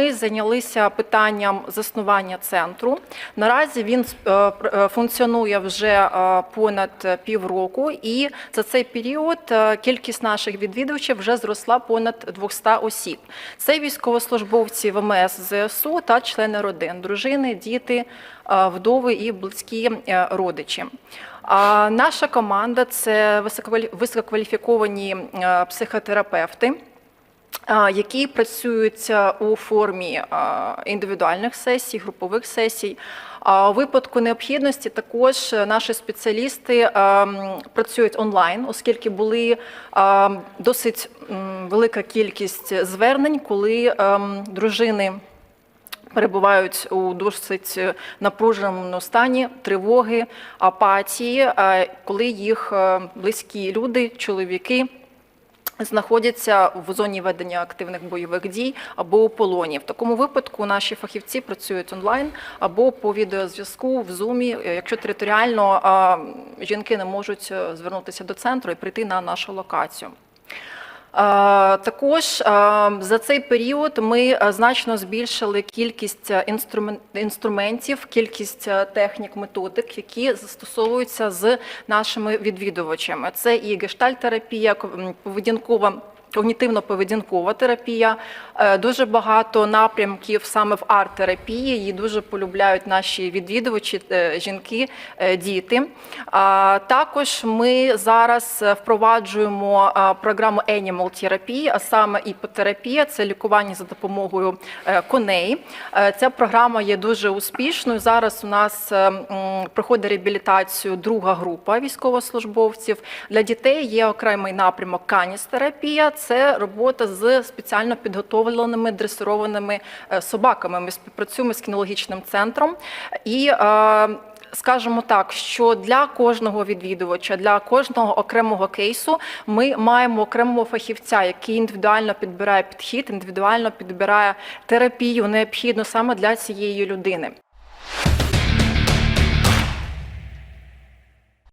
ми зайнялися питанням заснування центру. Наразі він е, е, функціонує вже е, понад півроку, і за цей період кількість наших відвідувачів вже зросла понад 200 осіб. Це військовослужбовці ВМС ЗСУ та члени родин, дружини, діти, вдови і близькі родичі. Наша команда це висококвалі- висококваліфіковані психотерапевти. Які працюють е, у формі індивідуальних сесій, групових сесій. У випадку необхідності також наші спеціалісти працюють онлайн, оскільки були досить велика кількість звернень, коли дружини перебувають у досить напруженому стані тривоги, апатії, коли їх близькі люди, чоловіки. Знаходяться в зоні ведення активних бойових дій або у полоні. В такому випадку наші фахівці працюють онлайн або по відеозв'язку в зумі, якщо територіально жінки не можуть е, звернутися до центру і прийти на нашу локацію. Також за цей період ми е, значно збільшили кількість е, інструментів, кількість е, технік, методик, які застосовуються з нашими відвідувачами. Це і гештальтерапія, поведінкова. Когнітивно-поведінкова терапія, Е, дуже багато напрямків саме в арт-терапії. Її дуже полюбляють наші відвідувачі, е, жінки, е, діти. Також ми зараз впроваджуємо програму Animal Therapy, а саме іпотерапія це лікування за допомогою коней. Ця програма є дуже успішною. Зараз у нас проходить реабілітацію друга група військовослужбовців. Для дітей є окремий напрямок каністерапія. Це робота з спеціально підготовленими дресированими е, собаками. Ми співпрацюємо з кінологічним центром і. е, Скажемо так, що для кожного відвідувача, для кожного окремого кейсу ми маємо окремого фахівця, який індивідуально підбирає підхід, індивідуально підбирає терапію необхідну саме для цієї людини.